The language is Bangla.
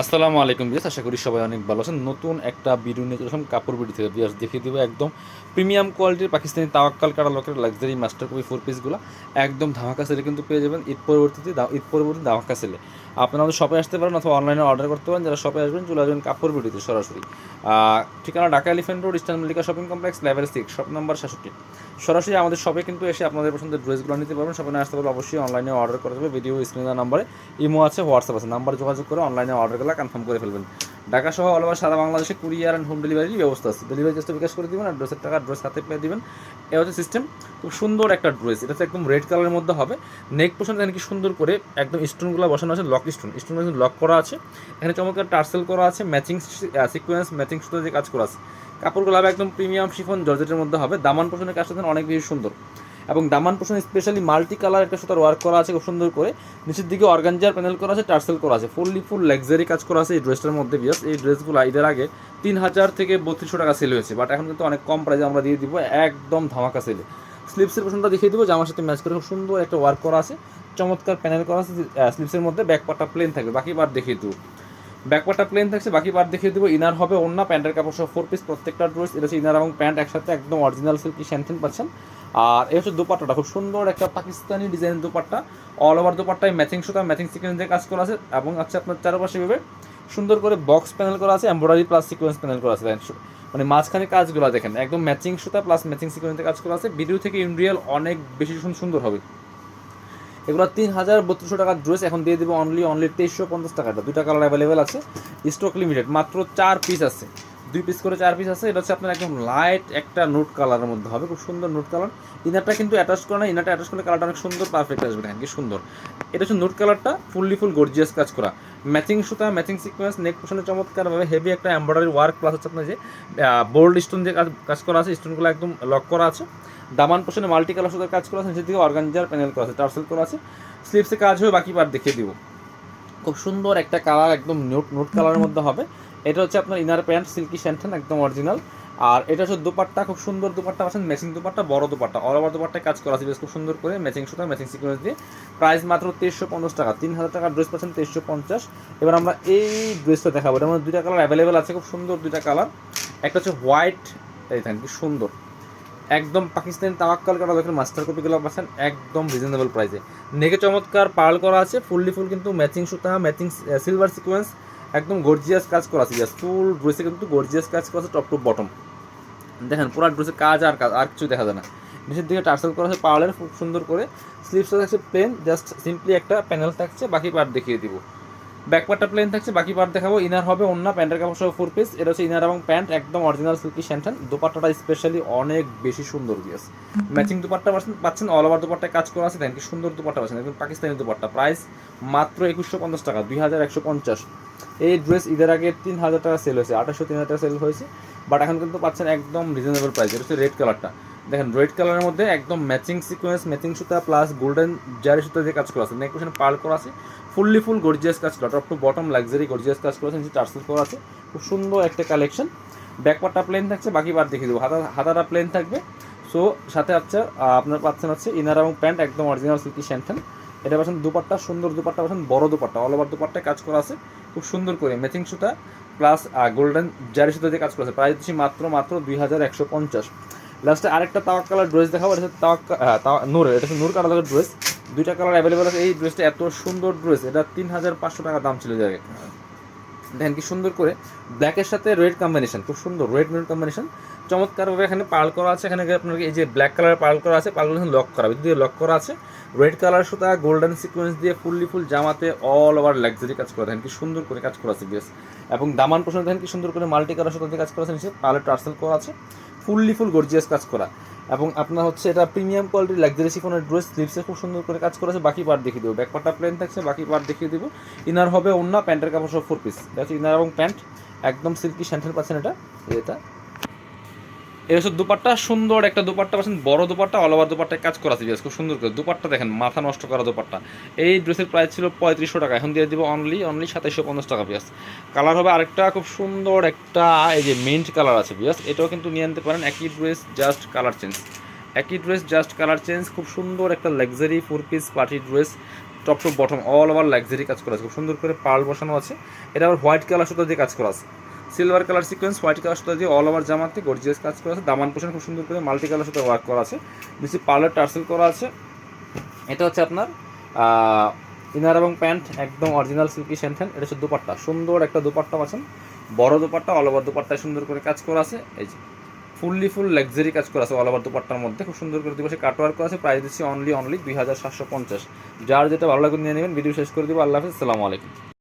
আসসালামু আলাইকুম বিয়াস আশা করি সবাই অনেক ভালো আছেন। নতুন একটা ভিডিও নিয়ে চলে আসলাম কাপড় বিডি থেকে। বিয়াস দেখিয়ে দেবো একদম প্রিমিয়াম কোয়ালিটির পাকিস্তানি তাওয়াক্কাল কাটা লকের লাক্সারি মাস্টার কপি ফোর পিসগুলো একদম ধামাকা সেলে কিন্তু পেয়ে যাবেন। ঈদ পরবর্তীতে ঈদ পরবর্তী ধামাকা সেলে আপনারা আমাদের শপে আসতে পারেন অথবা অনলাইনে অর্ডার করতে পারেন। যারা শপে আসবেন, চলে আসবেন কাপড় বিডিতে সরাসরি। ঠিকানা Dhaka elephant road, eastern Mallika shopping complex level six shop number সাতষট্টি সরাসরি আমাদের শপে কিন্তু এসে আপনাদের পছন্দের ড্রেসগুলো নিতে পারবেন। শপে আসতে পারলে অবশ্যই অনলাইনে অর্ডার করা যাবে। ভিডিও স্ক্রিনের নাম্বারে ইমো আছে হোয়াটসঅ্যাপ আছে। নাম্বার যোগাযোগ করে অনলাইনে অর্ডারগুলো কনফার্ম করে ফেলবেন। ঢাকা সহ অল ওভার সারা বাংলাদেশে কুরিয়ার অ্যান্ড হোম ডেলিভারির ব্যবস্থা আছে। ডেলিভারি জাস্ট বিকাশ করে দিবেন আর ড্রেসের টাকা ড্রেস হাতে পেয়ে দিবেন। এ হচ্ছে সিস্টেম খুব সুন্দর একটা ড্রেস এটা হচ্ছে একদম রেড কালারের মধ্যে হবে। নেক পোর্শন এখানে কি সুন্দর করে একদম স্টোনগুলো বসানো আছে লক স্টোন স্টোন লক করা আছে। এখানে চমৎকার টার্সেল করা আছে ম্যাচিং সিকোয়েন্স ম্যাচিং সুতো যে কাজ করা আছে। কাপড়গুলো হবে একদম প্রিমিয়াম শিফন জর্জেটের মধ্যে হবে। দামান পোষণের কাজটা অনেক বেশি সুন্দর। এবং দামান পোষণ স্পেশালি মাল্টি কালার একটা সুতার ওয়ার্ক করা আছে, খুব সুন্দর করে। নিচের দিকে অর্গানজার প্যানেল করা আছে টার্সেল করা আছে। ফুললি ফুল লাক্সারি কাজ করা আছে এই ড্রেসটার মধ্যে বিয়াস এই ড্রেসগুলো ঈদের আগে তিন হাজার থেকে বত্রিশশো টাকা সেল হয়েছে বাট এখন কিন্তু অনেক কম প্রাইসে আমরা দিয়ে দিব, একদম ধামাকা সেলে স্লিপসের পোষণটা দেখিয়ে দিব, জামার সাথে ম্যাচ করে খুব সুন্দর একটা ওয়ার্ক করা আছে। চমৎকার প্যানেল করা আছে স্লিপসের মধ্যে ব্যাক পার্টটা প্লেন থাকবে। বাকি বার দেখিয়ে দেবো। ব্যাকপার্টটা প্লেন থাকছে, বাকি বার দেখিয়ে দেবো ইনার হবে অন্য প্যান্টের কাপড় সহ ফোর পিস প্রত্যেকটা ড্রেস এটা হচ্ছে ইনার এবং প্যান্ট একসাথে একদম অরিজিনাল সিল্কি শ্যান্থেন পাচ্ছেন। আর এই হচ্ছে দুপাট্টাটা। খুব সুন্দর একটা পাকিস্তানি ডিজাইনের দুপাট্টা। অল ওভার দুপাট্টায় ম্যাচিং সুতা ম্যাচিং সিকোয়েন্স দিয়ে কাজ করা আছে এবং আছে আপনার চারপাশে ভাবে সুন্দর করে বক্স প্যানেল করা আছে এমব্রয়ডারি প্লাস সিকোয়েন্স প্যানেল করা আছে। মানে মাঝখানে কাজগুলো দেখেন, একদম ম্যাচিং সুতা প্লাস ম্যাচিং সিকোয়েন্সে কাজ করা আছে। ভিডিও থেকে ইন্ডিয়াল অনেক বেশি সুন- সুন্দর হবে। এগুলো তিন হাজার বত্রিশশো টাকার ড্রেস এখন দিয়ে দেবো অনলি অনলি তেইশশো পঞ্চাশ টাকাটা দুইটা কালার অ্যাভেলেবেল আছে স্টক লিমিটেড মাত্র চার পিস আছে। দুই পিস করে চার পিস আছে। এটা হচ্ছে আপনার একদম লাইট একটা নোট কালারের মধ্যে হবে। খুব সুন্দর নোট কালার ইনারটা কিন্তু অ্যাটাচ করে না। ইনারটা অ্যাটাচ করলে কালারটা অনেক সুন্দর পারফেক্ট আসবে। দেখেন কি সুন্দর। এটা হচ্ছে নোট কালারটা ফুললি ফুল গর্জিয়াস কাজ করা। ম্যাচিং সুতা ম্যাচিং সিকোয়েন্স নেক পোশনে চমৎকারভাবে হেভি একটা এমব্রয়ডারি ওয়ার্ক প্লাস হচ্ছে আপনার যে বোল্ড স্টোন দিয়ে কাজ করা আছে। স্টোনগুলো একদম লক করা আছে। দামান পোষণে মাল্টি কালার সুতার কাজ করা আছে। নিচের দিকে অর্গানজার প্যানেল করা আছে টার্সেল করা আছে। স্লিপসে কাজ হয়ে বাকি পার্ট দেখিয়ে দিব। খুব সুন্দর একটা কালার একদম নোট নোট কালারের মধ্যে হবে। এটা হচ্ছে আপনার ইনার প্যান্ট সিল্কি স্যান্টেন একদম অরিজিনাল আর এটা হচ্ছে দুপাট্টা, খুব সুন্দর দুপাট্টা পাচ্ছেন ম্যাচিং দুপাট্টা, বড় দুপাট্টা। অল ওভার দুপাট্টায় কাজ করা আছে, বেশ খুব সুন্দর করে ম্যাচিং সুতা ম্যাচিং সিকোয়েন্স দিয়ে। প্রাইস মাত্র তেইশশো পঞ্চাশ টাকা, তিন হাজার টাকার ড্রেস পাচ্ছেন তেইশশো পঞ্চাশ। এবার আমরা এই ড্রেসটা দেখাবো। এটার মধ্যে দুইটা কালার অ্যাভেলেবেল আছে, খুব সুন্দর দুইটা কালার একটা হচ্ছে হোয়াইট এই দেখেন কি সুন্দর। একদম পাকিস্তানি তাওয়াক্কাল করা দেখেন মাস্টার কপিগুলো পাচ্ছেন, একদম রিজনেবল প্রাইসে নেকে চমৎকার পার্ল করা আছে ফুললি ফুল কিন্তু ম্যাচিং সুতা ম্যাচিং সিলভার সিকোয়েন্স একদম গর্জিয়াস কাজ করা আছে জাস্ট ফুল ড্রেসে কিন্তু গর্জিয়াস কাজ করা আছে টপ টু বটম দেখেন, পুরো ড্রেসে কাজ আর কাজ, আর কিছু দেখা যায় না। নিচের দিকে টার্সেল করা আছে পাওয়ারের খুব সুন্দর করে। স্লিপসটা থাকছে প্লেন জাস্ট সিম্পলি একটা প্যানেল থাকছে, বাকি পার্ট দেখিয়ে দিব। ব্যাক পার্টটা প্লেন থাকছে বাকি পার্ট দেখাবো। ইনার হবে অন্য প্যান্টের কাপড় সহ ফোর পিস এটা হচ্ছে ইনার এবং প্যান্ট একদম অরিজিনাল সিল্কি শ্যান্টান দুপাট্টাটা স্পেশালি অনেক বেশি সুন্দর দিয়েছে। ম্যাচিং দুপাট্টা পাচ্ছেন পাচ্ছেন অল ওভার দুপাট্টায় কাজ করা আছে। দেখেন কি সুন্দর দুপাট্টা পাচ্ছেন। একদম পাকিস্তানি দুপাট্টা। প্রাইস মাত্র একুশশো পঞ্চাশ টাকা দুই হাজার একশো পঞ্চাশ। এই ড্রেস ঈদের আগে তিন হাজার টাকা সেল হয়েছে আঠাশশো তিন হাজার টাকা সেল হয়েছে। বাট এখন কিন্তু পাচ্ছেন একদম রিজনেবল প্রাইস এটা হচ্ছে রেড কালারটা দেখেন রেড কালারের মধ্যে একদম ম্যাচিং সিকোয়েন্স ম্যাচিং সুতা প্লাস গোল্ডেন জারি সুতা দিয়ে কাজ করা আছে। নেক পোশনে পার্ল করা আছে। ফুললি ফুল গর্জিয়াস কাজ করা top to bottom luxury gorgeous কাজ করা আছে। নিচে টার্সেল করা আছে। খুব সুন্দর একটা কালেকশন ব্যাকপার্টটা প্লেন থাকছে, বাকি বার দেখিয়ে দেবো। হাতা হাতাটা প্লেন থাকবে। সো সাথে হচ্ছে আপনার পাচ্ছেন হচ্ছে ইনার এবং প্যান্ট একদম অরিজিনাল সিল্কি শ্যান্টেন এটা পাচ্ছেন দুপাট্টা, সুন্দর দুপাট্টা পাচ্ছেন, বড় দুপাট্টা অল ওভার দুপাট্টায় কাজ করা আছে। খুব সুন্দর করে ম্যাচিং সুতা প্লাস গোল্ডেন জারি সুতা দিয়ে কাজ করা আছে। প্রাইস দিচ্ছি মাত্র মাত্র দুই হাজার একশো পঞ্চাশ। লাস্টে আরেকটা তাওয়াক কালার ড্রেস দেখাবো, এটা তাওয়াক হ্যাঁ নূর, এটা হচ্ছে নূর কালার ড্রেস দুইটা কালার অ্যাভেলেবেল আছে, এই ড্রেসটা এত সুন্দর ড্রেস এটা তিন হাজার পাঁচশো টাকা দাম ছিল জায়গায়। দেখেন কি সুন্দর করে। ব্ল্যাকের সাথে রেড কম্বিনেশন খুব সুন্দর রেড মেরুন কম্বিনেশন চমৎকারভাবে এখানে পার্ল করা আছে, এখানে আপনার এই যে ব্ল্যাক কালার পার্ল করা আছে পার্ল লক করা দিয়ে লক করা আছে। রেড কালার সুতা গোল্ডেন সিকোয়েন্স দিয়ে ফুললি ফুল জামাতে অল ওভার লাক্সারি কাজ করা, দেখেন কি সুন্দর করে কাজ করা আছে বেশ এবং দামান পোষণ দেখেন কি সুন্দর করে মাল্টি কালার সুতা দিয়ে কাজ করা আছে, নিচে পার্লের টার্সেল করা আছে। ফুললি ফুল গর্জিয়াস কাজ করা। এবং আপনার হচ্ছে এটা প্রিমিয়াম কোয়ালিটির লাক্সারি সিফনের ড্রেস স্লিপসে খুব সুন্দর করে কাজ করেছে বাকি পার্ট দেখিয়ে দেবো। ব্যাক পার্টটা প্লেন থাকছে, বাকি পার্ট দেখিয়ে দেবো। ইনার হবে অন্য প্যান্টের কাপড় সব ফোর পিস এটা ইনার এবং প্যান্ট একদম সিল্কি স্যান্ডেল পাচ্ছেন এটা। এটা। এটা হচ্ছে দুপাট্টা, সুন্দর একটা দুপাট্টা, পাচ্ছেন বড় দুপাট্টা অল ওভার দুপাট্টায় কাজ করা আছে খুব সুন্দর করে। দুপাট্টা দেখেন, মাথা নষ্ট করা দুপাট্টা। এই ড্রেসের প্রাইস ছিল পঁয়ত্রিশশো টাকা, এখন দিয়ে দিব অনলি অনলি সাতাইশশো পঞ্চাশ টাকা পিয়াস কালার হবে আরেকটা খুব সুন্দর একটা, এই যে মিন্ট কালার আছে পিয়াস এটাও কিন্তু নিয়ে আনতে পারেন, একই ড্রেস জাস্ট কালার চেঞ্জ একই ড্রেস জাস্ট কালার চেঞ্জ খুব সুন্দর একটা luxury four piece party dress top to bottom all over luxury কাজ করা আছে, খুব সুন্দর করে পার্ল বসানো আছে। এটা আবার হোয়াইট কালার সুতো দিয়ে কাজ করা আছে। Silver colour sequence white colour সুতো দিয়ে অল ওভার জামাতে গর্জিয়াস কাজ করা আছে। দামান পোষণ খুব সুন্দর করে মাল্টি কালার সুতো ওয়ার্ক করা আছে। নিচে পার্লার টার্সেল করা আছে। এটা হচ্ছে আপনার ইনার এবং প্যান্ট একদম অরিজিনাল সিল্কি শ্যান্থেন এটা হচ্ছে দুপাট্টা। সুন্দর একটা দুপাট্টা আছেন বড় দুপাট্টা অল ওভার দুপাট্টায় সুন্দর করে কাজ করা আছে। এই যে ফুললি ফুল লাক্সারি কাজ করা আছে অল ওভার দুপাট্টার মধ্যে। খুব সুন্দর করে দিবসে কাটওয়ার্ক করা আছে। প্রাইস দিচ্ছি অনলি অনলি দুই হাজার সাতশো পঞ্চাশ। যার যেটা ভালো লাগে নিয়ে নেবেন। ভিডিও শেষ করে দিব। আল্লাহ হাফিজ। সালামু আলাইকুম।